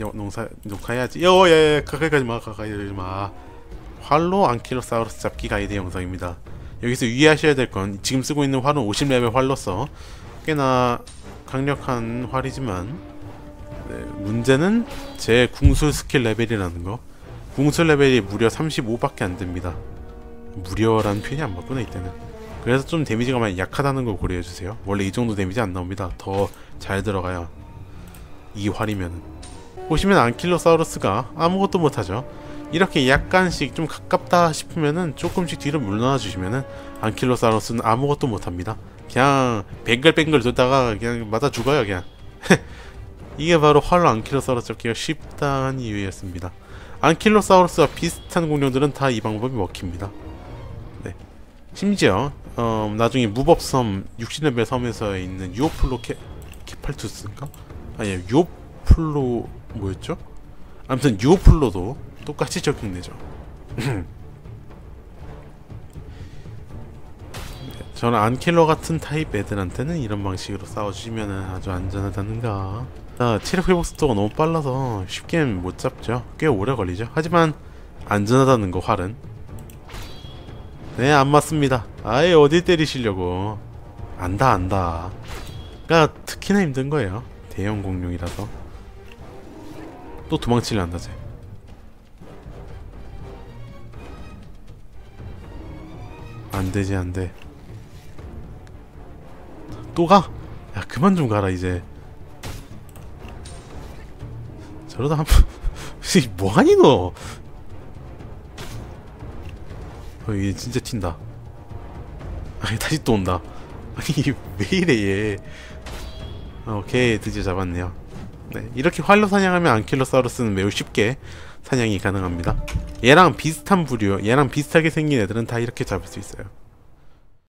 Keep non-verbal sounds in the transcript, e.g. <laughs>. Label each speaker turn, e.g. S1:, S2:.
S1: 여, 농사 녹화해야지. 여예 가까이 가지 마 가까이 가지 마. 활로 안킬로사우루스 잡기 가이드 영상입니다. 여기서 유의하셔야 될 건 지금 쓰고 있는 활은 50레벨 활로서 꽤나 강력한 활이지만 네, 문제는 제 궁술 스킬 레벨이라는 거. 궁술 레벨이 무려 35밖에 안 됩니다. 무려라는 표현이 안 맞구나 이때는. 그래서 좀 데미지가 많이 약하다는 걸 고려해주세요. 원래 이 정도 데미지 안 나옵니다. 더 잘 들어가요 이 활이면은 보시면 안킬로사우루스가 아무것도 못하죠. 이렇게 약간씩 좀 가깝다 싶으면은 조금씩 뒤로 물러나 주시면은 안킬로사우루스는 아무것도 못합니다. 그냥 뱅글뱅글 돌다가 그냥 맞아 죽어요 그냥. <laughs> 이게 바로 활로 안킬로사우루스 잡기가 쉽다는 이유였습니다. 안킬로사우루스와 비슷한 공룡들은 다 이 방법이 먹힙니다. 네. 심지어 어, 나중에 무법섬 60레벨 섬에서 있는 유오플로 케, 케팔투스인가? 아니 유오플로 뭐였죠? 아무튼 유오플로도 똑같이 적용되죠. <laughs> 저는 안킬러 같은 타입 애들한테는 이런 방식으로 싸워주시면 아주 안전하다는가. 자, 체력 회복 속도가 너무 빨라서 쉽게 못 잡죠. 꽤 오래 걸리죠. 하지만 안전하다는 거 활은. 네 안 맞습니다. 아예 어디 때리시려고. 안다 안다. 그니까 특히나 힘든 거예요. 대형 공룡이라서 또 도망치려 한다 쟤. 안되지 안돼. 또 가? 야 그만 좀 가라 이제. 저러다 한번 <laughs> 뭐하니 너? 어, 얘 진짜 튄다. 아니 다시 또 온다. <laughs> 아니 왜 이래 얘? 어, 오케이 드디어 잡았네요 네 이렇게 활로 사냥하면 안킬로사우루스는 매우 쉽게 사냥이 가능합니다. 얘랑 비슷한 부류 얘랑 비슷하게 생긴 애들은 다 이렇게 잡을 수 있어요